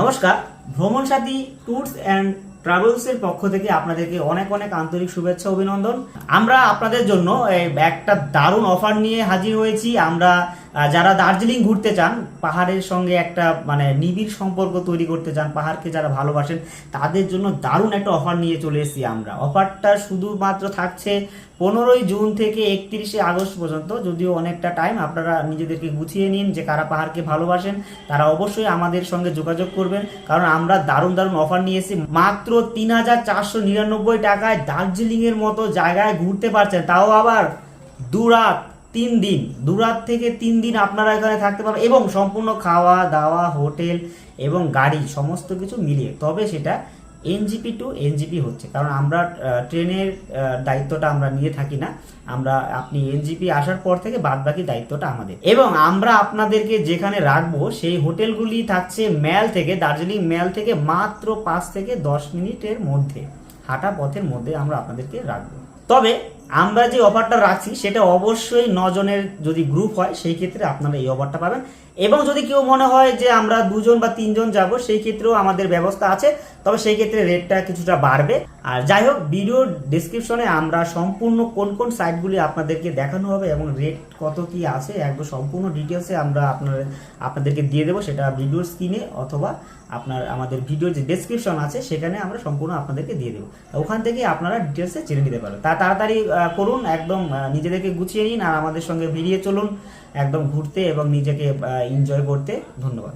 নমস্কার, ভ্রমণ সাথী tours and ট্রাভেলসের পক্ষ থেকে আপনাদেরকে অনেক অনেক আন্তরিক শুভেচ্ছা, অভিনন্দন। আমরা আপনাদের জন্য একটা দারুণ অফার নিয়ে হাজির হয়েছি। আমরা যারা দার্জিলিং ঘুরতে চান, পাহাড়ের সঙ্গে একটা মানে নিবিড় সম্পর্ক তৈরি করতে চান, পাহাড়কে যারা ভালোবাসেন, তাদের জন্য দারুণ একটা অফার নিয়ে চলে এসেছি আমরা। অফারটা শুধুমাত্র থাকছে পনেরোই জুন থেকে একত্রিশে আগস্ট পর্যন্ত, যদিও অনেকটা টাইম আপনারা নিজেদেরকে গুছিয়ে নিন যে কারা পাহাড়কে ভালোবাসেন, তারা অবশ্যই আমাদের সঙ্গে যোগাযোগ করবেন, কারণ আমরা দারুণ দারুণ অফার নিয়ে এসেছি। মাত্র তিন হাজার চারশো নিরানব্বই টাকায় দার্জিলিং এর মতো জায়গায় ঘুরতে পারছেন, তাও আবার দুরাত তিন দিন দুরাত থেকে তিন দিন আপনারা এখানে থাকতে পারবেন এবং সম্পূর্ণ খাওয়া দাওয়া, হোটেল এবং গাড়ি সমস্ত কিছু মিলিয়ে। তবে সেটা এনজিপি টু এনজিপি হচ্ছে। কারণ আমরা ট্রেনের দায়িত্বটা আমরা নিয়ে থাকি না। আমরা, আপনি এনজিপি আসার পর থেকে বাদ বাকি দায়িত্বটা আমাদের। এবং আমরা আপনাদেরকে যেখানে রাখব, সেই হোটেলগুলি থাকছে ম্যাল থেকে, দার্জিলিং ম্যাল থেকে মাত্র পাঁচ থেকে দশ মিনিটের মধ্যে, হাঁটা পথের মধ্যে আমরা আপনাদেরকে রাখব। তবে আমরা যে অফারটা রাখছি, সেটা অবশ্যই নজনের যদি গ্রুপ হয়, সেই ক্ষেত্রে আপনারা এই অফারটা পাবেন। এবং যদি কেউ মনে হয় যে আমরা দুজন বা তিনজন যাব, সেই ক্ষেত্রেও আমাদের ব্যবস্থা আছে। তবে সেই ক্ষেত্রে রেটটা কিছুটা বাড়বে। আর যাই হোক ভিডিওর ডিসক্রিপশনে আমরা সম্পূর্ণ কোন কোন সাইটগুলি আপনাদেরকে দেখানো হবে এবং রেট কত কি আছে, একদম সম্পূর্ণ ডিটেলসে আমরা আপনার, আপনাদেরকে দিয়ে দেবো। সেটা ভিডিওর স্ক্রিনে অথবা আপনার, আমাদের ভিডিও যে ডেসক্রিপশন আছে, সেখানে আমরা সম্পূর্ণ আপনাদেরকে দিয়ে দেবো। ওখান থেকে আপনারা ডিটেলসে জেনে নিতে পারবেন। তা তাড়াতাড়ি করুন, একদম নিজেদেরকে গুছিয়ে নিন আর আমাদের সঙ্গে বেরিয়ে চলুন, একদম ঘুরতে এবং নিজেকে এনজয় করতে। ধন্যবাদ।